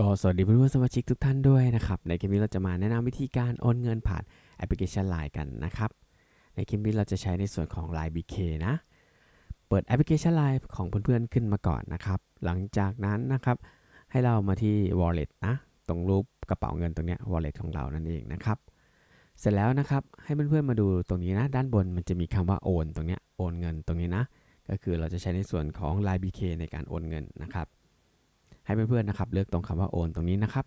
ก็สวัสดีเพื่อนๆสมาชิกทุกท่านด้วยนะครับ ในคลิปนี้เราจะมาแนะนำวิธีการโอนเงินผ่านแอปพลิเคชัน Line กันนะครับ ในคลิปนี้เราจะใช้ในส่วนของ Line BK นะ เปิดแอปพลิเคชัน Line ของเพื่อนๆขึ้นมาก่อนนะครับ หลังจากนั้นนะครับ ให้เรามาที่ Wallet นะ ตรงรูปกระเป๋าเงินตรงนี้ Wallet ของเรานั่นเองนะครับ เสร็จแล้วนะครับ ให้เพื่อนๆมาดูตรงนี้นะ ด้านบนมันจะมีคำว่าโอนตรงนี้ โอนเงินตรงนี้นะ ก็คือเราจะใช้ในส่วนของ Line BK ในการโอนเงินนะครับ ให้เพื่อนๆนะครับเลือกตรงคำว่าโอนตรงนี้นะครับ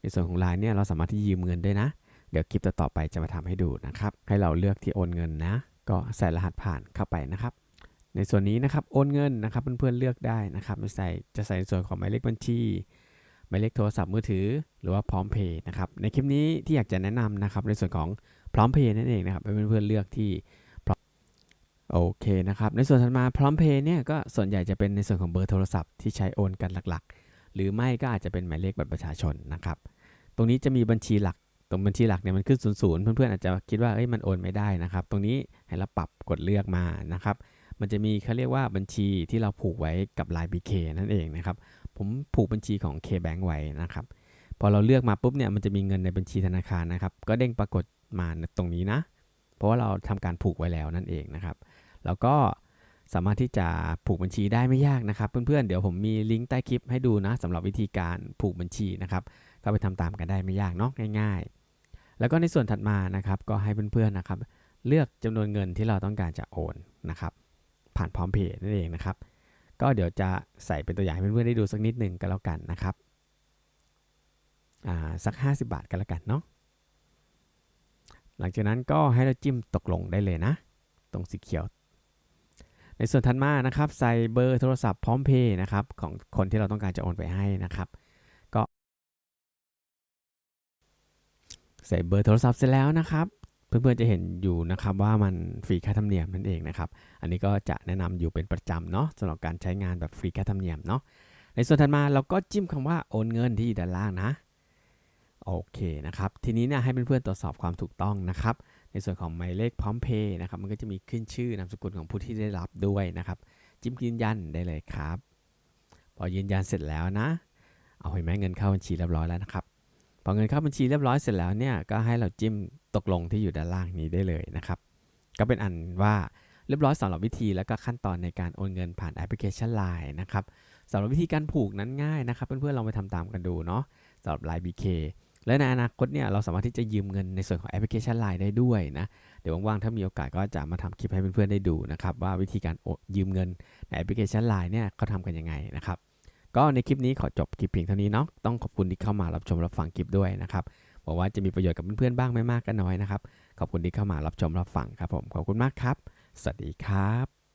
ในส่วนของ Line เนี่ยเราสามารถที่ยืมเงินได้นะ เดี๋ยวคลิปต่อๆไปจะมาทำให้ดูนะครับ ให้เราเลือกที่โอนเงินนะ ก็ใส่รหัสผ่านเข้าไปนะครับ ในส่วนนี้นะครับโอนเงินนะครับเพื่อนๆเลือกได้นะครับใส่จะใส่ในส่วนของหมายเลขบัญชีหมายเลขโทรศัพท์มือถือ หรือว่าพร้อมเพย์นะครับในคลิปนี้ที่อยากจะแนะนำนะครับในส่วนของพร้อมเพย์นั่นเองนะครับให้เพื่อนๆเลือกที่โอเคนะครับในส่วนถัดมาพร้อมเพย์เนี่ยก็ส่วนใหญ่จะเป็นในส่วนของเบอร์โทรศัพท์ที่ใช้โอนกันหลักๆ หรือไม่ก็อาจจะเป็นหมายเลขบัตรประชาชนนะครับ ตรงนี้จะมีบัญชีหลัก ตรงบัญชีหลักเนี่ยมันขึ้นศูนย์ศูนย์เพื่อนๆอาจจะคิดว่าเอ้ยมันโอนไม่ได้นะครับ ตรงนี้ให้เราปรับกดเลือกมานะครับ มันจะมีเขาเรียกว่าบัญชีที่เราผูกไว้กับ Line BK นั่นเองนะครับ ผมผูกบัญชีของ KBank ไว้นะครับ พอเราเลือกมาปุ๊บเนี่ยมันจะมีเงินในบัญชีธนาคารนะครับ ก็เด้งปรากฏมาตรงนี้นะ เพราะว่าเราทำการผูกไว้แล้วนั่นเองนะครับ แล้วก็ สามารถที่จะผูกบัญชีได้ไม่ยากนะครับ เพื่อนๆ เดี๋ยวผมมีลิงก์ใต้คลิปให้ดูนะสำหรับวิธีการผูกบัญชีนะครับก็ไปทำตามกันได้ไม่ยากเนาะง่ายๆ แล้วก็ในส่วนถัดมานะครับก็ให้เพื่อนๆนะครับ เลือกจำนวนเงินที่เราต้องการจะโอนนะครับ ผ่านพร้อมเพย์นั่นเองนะครับ ก็เดี๋ยวจะใส่เป็นตัวอย่างให้เพื่อนๆได้ดูสักนิดหนึ่งก็แล้วกันนะครับอ่าสัก 50 บาทกันแล้วกันเนาะหลังจากนั้นก็ให้เราจิ้มตกลงได้เลยนะ ตรงสีเขียว ในส่วนถัดมานะครับใส่เบอร์โทรศัพท์พร้อมเพย์นะครับของคนที่เราต้องการจะโอนไปให้นะครับก็ ใส่เบอร์โทรศัพท์เสร็จแล้วนะครับเพื่อนๆจะเห็นอยู่นะครับว่ามันฟรีค่าธรรมเนียมนั่นเองนะครับ อันนี้ก็จะแนะนำอยู่เป็นประจำเนาะสำหรับการใช้งานแบบฟรีค่าธรรมเนียมเนาะในส่วนถัดมาเราก็จิ้มคำว่าโอนเงินที่ด้านล่างนะโอเคนะครับทีนี้เนี่ยให้เพื่อนๆตรวจสอบความถูกต้องนะครับ ในส่วนของหมายเลขพร้อมเพย์นะครับมันก็จะมีขึ้นชื่อนามสกุลของผู้ที่ได้รับด้วยนะครับ จิ้มยืนยันได้เลยครับ พอยืนยันเสร็จแล้วนะ เอาเห็นไหมเงินเข้าบัญชีเรียบร้อยแล้วนะครับพอเงินเข้าบัญชีเรียบร้อยเสร็จแล้วเนี่ยก็ให้เราจิ้มตกลงที่อยู่ด้านล่างนี้ได้เลยนะครับก็เป็นอันว่าเรียบร้อยสำหรับวิธีและก็ขั้นตอนในการโอนเงินผ่านแอปพลิเคชัน Line นะครับสำหรับวิธีการผูกนั้นง่ายนะครับ เพื่อนๆลองไปทำตามกันดูเนาะสำหรับ Line BK และในอนาคตเนี่ยเราสามารถที่จะยืมเงินในส่วนของแอปพลิเคชัน Line ได้ด้วยนะเดี๋ยวว่างๆถ้ามีโอกาสก็จะมาทำคลิปให้เพื่อนๆได้ดูนะครับว่าวิธีการยืมเงินในแอปพลิเคชัน Line เนี่ยเขาทำกันยังไงนะครับก็ในคลิปนี้ขอจบคลิปเพียงเท่านี้เนาะต้องขอบคุณที่เข้ามารับชมรับฟังคลิปด้วยนะครับหวังว่าจะมีประโยชน์กับเพื่อนๆบ้างไม่มากก็น้อยนะครับขอบคุณที่เข้ามารับชมรับฟังครับผมขอบคุณมากครับ สวัสดีครับ